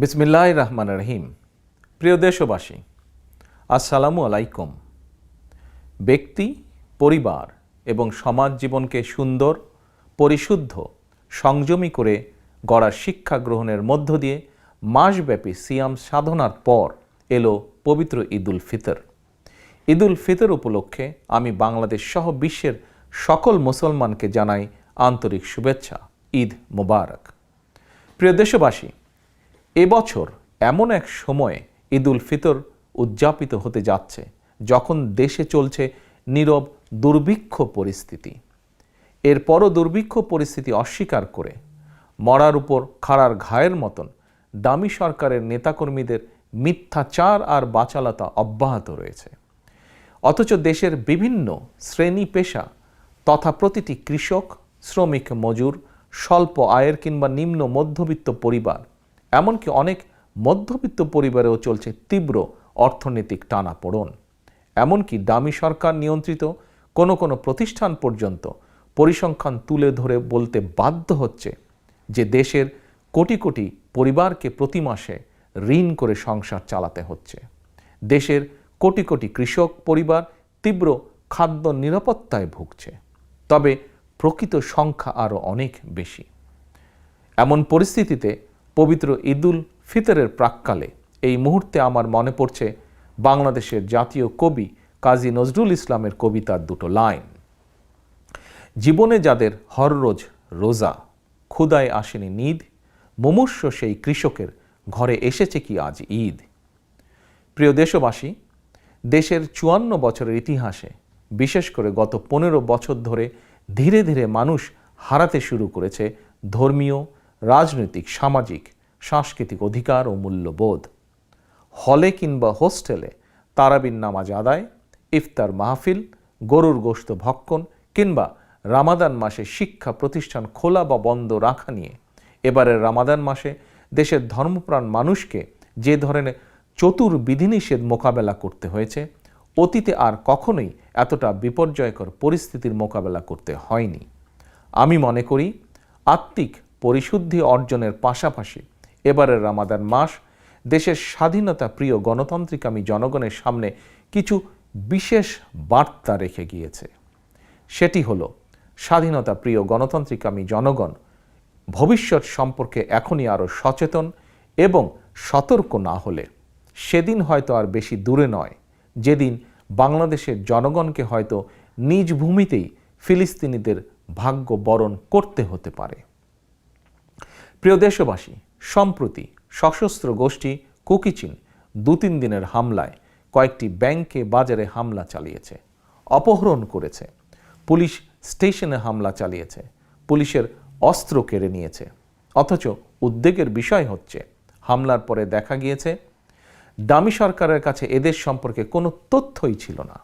বিসমিল্লাহ রহমান রহিম প্রিয় দেশবাসী, আসসালামু আলাইকুম। ব্যক্তি, পরিবার এবং সমাজ জীবনকে সুন্দর, পরিশুদ্ধ, সংযমী করে গড়ার শিক্ষা গ্রহণের মধ্য দিয়ে মাসব্যাপী সিয়াম সাধনার পর এলো পবিত্র ঈদুল ফিতর। ঈদুল ফিতর উপলক্ষে আমি বাংলাদেশ সহ বিশ্বের সকল মুসলমানকে জানাই আন্তরিক শুভেচ্ছা। ঈদ মোবারক। প্রিয় দেশবাসী এবছর এমন এক সময়ে ঈদুল ফিতর উদযাপিত হতে যাচ্ছে, যখন দেশে চলছে নীরব দুর্ভিক্ষ পরিস্থিতি। এরপরও দুর্ভিক্ষ পরিস্থিতি অস্বীকার করে মরার উপর খাড়ার ঘায়ের মতন দামি সরকারের নেতাকর্মীদের মিথ্যাচার আর বাচালতা অব্যাহত রয়েছে। অথচ দেশের বিভিন্ন শ্রেণি পেশা তথা প্রতিটি কৃষক, শ্রমিক, মজুর, স্বল্প আয়ের কিংবা নিম্ন মধ্যবিত্ত পরিবার এমনকি অনেক মধ্যবিত্ত পরিবারেও চলছে তীব্র অর্থনৈতিক টানাপোড়ন। এমনকি দামি সরকার নিয়ন্ত্রিত কোনো কোনো প্রতিষ্ঠান পর্যন্ত পরিসংখ্যান তুলে ধরে বলতে বাধ্য হচ্ছে যে দেশের কোটি কোটি পরিবারকে প্রতি মাসে ঋণ করে সংসার চালাতে হচ্ছে। দেশের কোটি কোটি কৃষক পরিবার তীব্র খাদ্য নিরাপত্তায় ভুগছে। তবে প্রকৃত সংখ্যা আরও অনেক বেশি। এমন পরিস্থিতিতে পবিত্র ঈদুল ফিতরের প্রাককালে এই মুহূর্তে আমার মনে পড়ছে বাংলাদেশের জাতীয় কবি কাজী নজরুল ইসলামের কবিতার দুটো লাইন। জীবনে যাদের হররোজ রোজা, ক্ষুদায় আসেনি নিদ, মুমূর্ষ সেই কৃষকের ঘরে এসেছে কি আজ ঈদ। প্রিয় দেশবাসী, দেশের চুয়ান্ন বছরের ইতিহাসে, বিশেষ করে গত পনেরো বছর ধরে ধীরে ধীরে মানুষ হারাতে শুরু করেছে ধর্মীয় রাজনৈতিক, সামাজিক, সাংস্কৃতিক অধিকার ও মূল্যবোধ। হলে কিংবা হোস্টেলে তারাবিন নামাজ আদায়, ইফতার মাহফিল, গরুর গোশত ভক্ষণ কিংবা রামাদান মাসে শিক্ষা প্রতিষ্ঠান খোলা বা বন্ধ রাখা নিয়ে এবারের রামাদান মাসে দেশের ধর্মপ্রাণ মানুষকে যে ধরনের চতুর বিধিনিষেধ মোকাবেলা করতে হয়েছে, অতীতে আর কখনোই এতটা বিপর্যয়কর পরিস্থিতির মোকাবেলা করতে হয়নি। আমি মনে করি, আত্মিক পরিশুদ্ধি অর্জনের পাশাপাশি এবারের রামাদান মাস দেশের স্বাধীনতা প্রিয় গণতান্ত্রিকামী জনগণের সামনে কিছু বিশেষ বার্তা রেখে গিয়েছে। সেটি হলো, স্বাধীনতা প্রিয় গণতান্ত্রিকামী জনগণ ভবিষ্যৎ সম্পর্কে এখনই আরও সচেতন এবং সতর্ক না হলে, সেদিন হয়তো আর বেশি দূরে নয়। যেদিন বাংলাদেশের জনগণকে হয়তো নিজ ভূমিতেই ফিলিস্তিনিদের ভাগ্য বরণ করতে হতে পারে। প্রিয় দেশবাসী, সম্প্রতি সশস্ত্র গোষ্ঠী কুকিচিন দু তিন দিনের হামলায় কয়েকটি ব্যাংকে বাজারে হামলা চালিয়েছে, অপহরণ করেছে। পুলিশ স্টেশনে হামলা চালিয়েছে, পুলিশের অস্ত্র কেড়ে নিয়েছে। অথচ উদ্বেগের বিষয় হচ্ছে, হামলার পরে দেখা গিয়েছে, দামি সরকারের কাছে এদের সম্পর্কে কোনো তথ্যই ছিল না।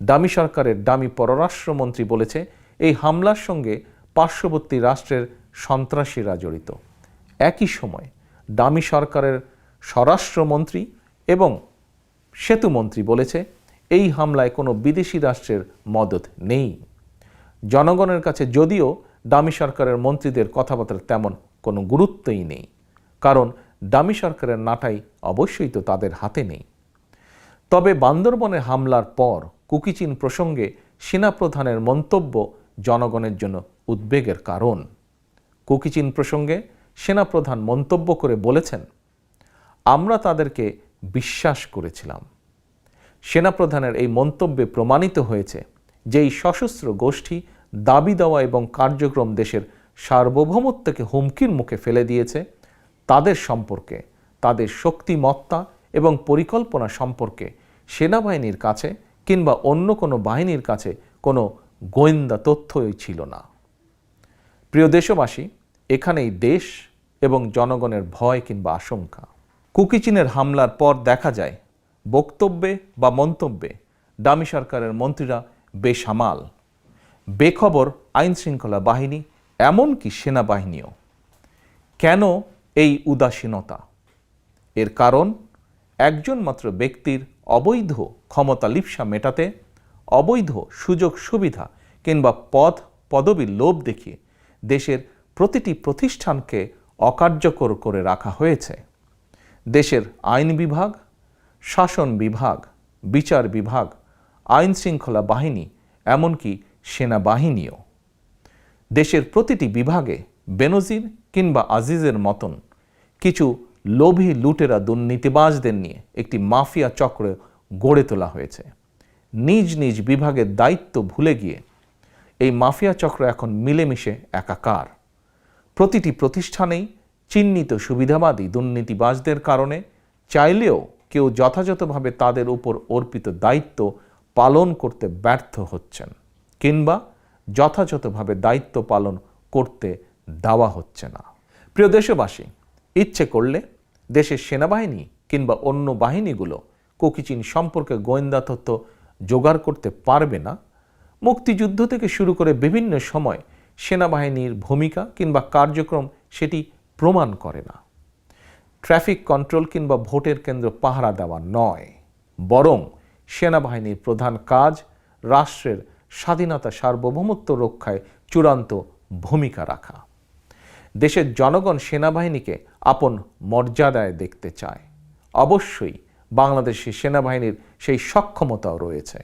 দামি সরকারের দামি পররাষ্ট্রমন্ত্রী বলেছে, এই হামলার সঙ্গে পার্শ্ববর্তী রাষ্ট্রের সন্ত্রাসীরা জড়িত। একই সময় দামি সরকারের স্বরাষ্ট্রমন্ত্রী এবং সেতুমন্ত্রী বলেছে, এই হামলায় কোনো বিদেশি রাষ্ট্রের মদত নেই। জনগণের কাছে যদিও দামি সরকারের মন্ত্রীদের কথাবার্তার তেমন কোনো গুরুত্বই নেই, কারণ দামি সরকারের নাটাই অবশ্যই তো তাদের হাতে নেই। তবে বান্দরবনে হামলার পর কুকিচিন প্রসঙ্গে সেনাপ্রধানের মন্তব্য জনগণের জন্য উদ্বেগের কারণ। কুকিচিন প্রসঙ্গে সেনাপ্রধান মন্তব্য করে বলেছেন, আমরা তাদেরকে বিশ্বাস করেছিলাম। সেনাপ্রধানের এই মন্তব্যে প্রমাণিত হয়েছে যে এই সশস্ত্র গোষ্ঠী দাবি দেওয়া এবং কার্যক্রম দেশের সার্বভৌমত্বকে হুমকির মুখে ফেলে দিয়েছে। তাদের সম্পর্কে, তাদের শক্তিমত্তা এবং পরিকল্পনা সম্পর্কে সেনাবাহিনীর কাছে কিংবা অন্য কোনো বাহিনীর কাছে কোনো গোয়েন্দা তথ্যই ছিল না। প্রিয় দেশবাসী এখানেই দেশ এবং জনগণের ভয় কিংবা আশঙ্কা। কুকিচিনের হামলার পর দেখা যায়, বক্তব্যে বা মন্তব্যে দামি সরকারের মন্ত্রীরা বেসামাল। বেখবর আইন শৃঙ্খলা বাহিনী, এমনকি সেনাবাহিনীও। কেন এই উদাসীনতা? এর কারণ, একজন মাত্র ব্যক্তির অবৈধ ক্ষমতা লিপসা মেটাতে, অবৈধ সুযোগ সুবিধা কিংবা পদ পদবীর লোভ দেখিয়ে দেশের প্রতিটি প্রতিষ্ঠানকে অকার্যকর করে রাখা হয়েছে। দেশের আইন বিভাগ, শাসন বিভাগ, বিচার বিভাগ, আইন শৃঙ্খলা বাহিনী, এমনকি সেনাবাহিনীও। দেশের প্রতিটি বিভাগে বেনজির কিংবা আজিজের মতন কিছু লোভী লুটেরা দুর্নীতিবাজদের নিয়ে একটি মাফিয়া চক্র গড়ে তোলা হয়েছে। নিজ নিজ বিভাগের দায়িত্ব ভুলে গিয়ে এই মাফিয়া চক্র এখন মিলেমিশে একাকার। প্রতিটি প্রতিষ্ঠানেই চিহ্নিত সুবিধাবাদী দুর্নীতিবাজদের কারণে চাইলেও কেউ যথাযথভাবে তাদের উপর অর্পিত দায়িত্ব পালন করতে ব্যর্থ হচ্ছেন কিংবা যথাযথভাবে দায়িত্ব পালন করতে দেওয়া হচ্ছে না। প্রিয় দেশবাসী, ইচ্ছে করলে দেশের সেনাবাহিনী কিংবা অন্য বাহিনীগুলো কোকিচিন সম্পর্কে গোয়েন্দা তথ্য জোগাড় করতে পারবে না। মুক্তিযুদ্ধ থেকে শুরু করে বিভিন্ন সময় সেনাবাহিনীর ভূমিকা কিংবা কার্যক্রম সেটি প্রমাণ করে না। ট্রাফিক কন্ট্রোল কিংবা ভোটের কেন্দ্র পাহারা দেওয়া নয়। বরং সেনাবাহিনীর প্রধান কাজ রাষ্ট্রের স্বাধীনতা সার্বভৌমত্ব রক্ষায় চূড়ান্ত ভূমিকা রাখা। দেশের জনগণ সেনাবাহিনীকে আপন মর্যাদায় দেখতে চায়। অবশ্যই বাংলাদেশের সেনাবাহিনীর সেই সক্ষমতাও রয়েছে।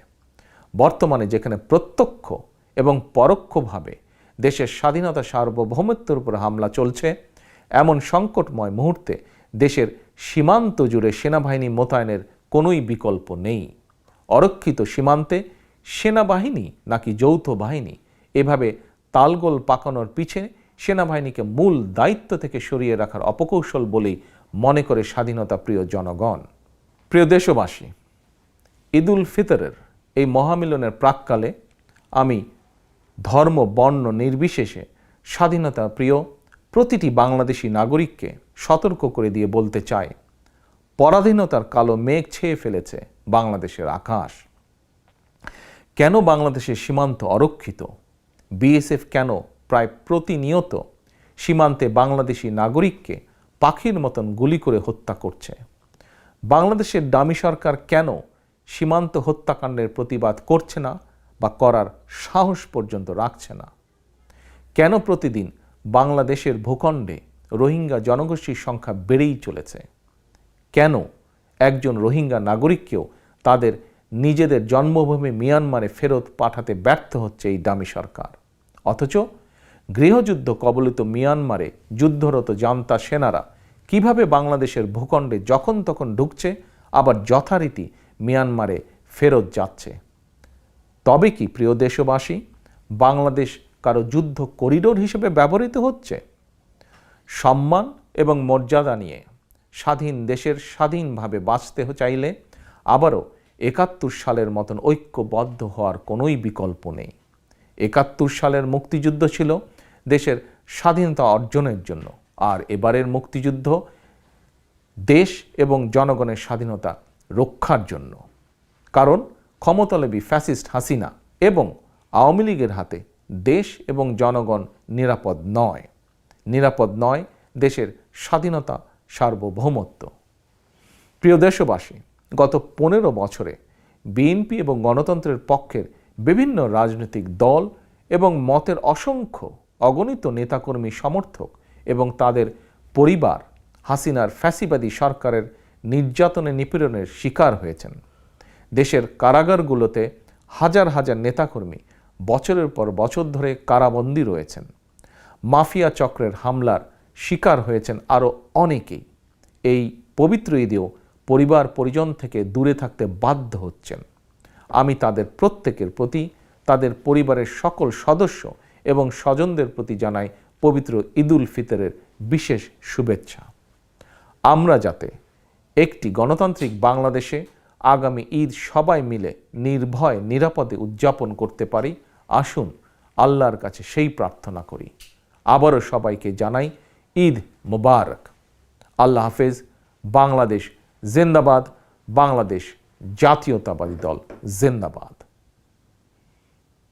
বর্তমানে যেখানে প্রত্যক্ষ এবং পরোক্ষভাবে দেশের স্বাধীনতা সার্বভৌমত্বের উপর হামলা চলছে। এমন সংকটময় মুহূর্তে দেশের সীমান্ত জুড়ে সেনাবাহিনী মোতায়েনের কোনোই বিকল্প নেই। অরক্ষিত সীমান্তে সেনাবাহিনী নাকি যৌথ বাহিনী এভাবে তালগোল পাকানোর পিছে সেনাবাহিনীকে মূল দায়িত্ব থেকে সরিয়ে রাখার অপকৌশল বলেই মনে করে স্বাধীনতা প্রিয় জনগণ। প্রিয় দেশবাসী, ঈদুল ফিতরের এই মহামিলনের প্রাককালে আমি ধর্ম, বর্ণ নির্বিশেষে স্বাধীনতা প্রিয় প্রতিটি বাংলাদেশি নাগরিককে সতর্ক করে দিয়ে বলতে চাই পরাধীনতার কালো মেঘ ছেয়ে ফেলেছে বাংলাদেশের আকাশ। কেন বাংলাদেশের সীমান্ত অরক্ষিত? বিএসএফ কেন প্রায় প্রতিনিয়ত সীমান্তে বাংলাদেশি নাগরিককে পাখির মতন গুলি করে হত্যা করছে? বাংলাদেশের দামি সরকার কেন সীমান্ত হত্যাকাণ্ডের প্রতিবাদ করছে না? বা করার সাহস পর্যন্ত রাখছে না। কেন প্রতিদিন বাংলাদেশের ভূখণ্ডে রোহিঙ্গা জনগোষ্ঠীর সংখ্যা বেড়েই চলেছে? কেন একজন রোহিঙ্গা নাগরিককেও তাদের নিজেদের জন্মভূমি মিয়ানমারে ফেরত পাঠাতে ব্যর্থ হচ্ছে এই দামি সরকার? অথচ গৃহযুদ্ধ কবলিত মিয়ানমারে যুদ্ধরত জান্তা সেনারা কীভাবে বাংলাদেশের ভূখণ্ডে যখন তখন ঢুকছে, আবার যথারীতি মিয়ানমারে ফেরত যাচ্ছে? তবে কি প্রিয় দেশবাসী, বাংলাদেশ কারও যুদ্ধ করিডোর হিসেবে ব্যবহৃত হচ্ছে? সম্মান এবং মর্যাদা নিয়ে স্বাধীন দেশের স্বাধীনভাবে বাঁচতে চাইলে আবারও একাত্তর সালের মতন ঐক্যবদ্ধ হওয়ার কোনোই বিকল্প নেই। একাত্তর সালের মুক্তিযুদ্ধ ছিল দেশের স্বাধীনতা অর্জনের জন্য। আর এবারের মুক্তিযুদ্ধ দেশ এবং জনগণের স্বাধীনতা রক্ষার জন্য। কারণ ক্ষমতালবী ফ্যাসিস্ট হাসিনা এবং আওয়ামী লীগের হাতে দেশ এবং জনগণ নিরাপদ নয়। নিরাপদ নয় দেশের স্বাধীনতা, সার্বভৌমত্ব। প্রিয় দেশবাসী, গত পনেরো বছরে বিএনপি এবং গণতন্ত্রের পক্ষের বিভিন্ন রাজনৈতিক দল এবং মতের অসংখ্য অগণিত নেতাকর্মী সমর্থক এবং তাদের পরিবার হাসিনার ফ্যাসিবাদী সরকারের নির্যাতনে নিপীড়নের শিকার হয়েছেন। দেশের কারাগারগুলোতে হাজার হাজার নেতাকর্মী বছরের পর বছর ধরে কারাবন্দী রয়েছেন। মাফিয়া চক্রের হামলার শিকার হয়েছেন আরও অনেকেই। এই পবিত্র ঈদেও পরিবার পরিজন থেকে দূরে থাকতে বাধ্য হচ্ছেন। আমি তাদের প্রত্যেকের প্রতি, তাদের পরিবারের সকল সদস্য এবং স্বজনদের প্রতি জানাই পবিত্র ঈদুল ফিতরের বিশেষ শুভেচ্ছা। আমরা যাতে একটি গণতান্ত্রিক বাংলাদেশে আগামী ঈদ সবাই মিলে নির্ভয়, নিরাপদে উদযাপন করতে পারি। আসুন, আল্লাহর কাছে সেই প্রার্থনা করি। আবারও সবাইকে জানাই ঈদ মুবারক। আল্লাহ হাফেজ। বাংলাদেশ জিন্দাবাদ। বাংলাদেশ জাতীয়তাবাদী দল জিন্দাবাদ।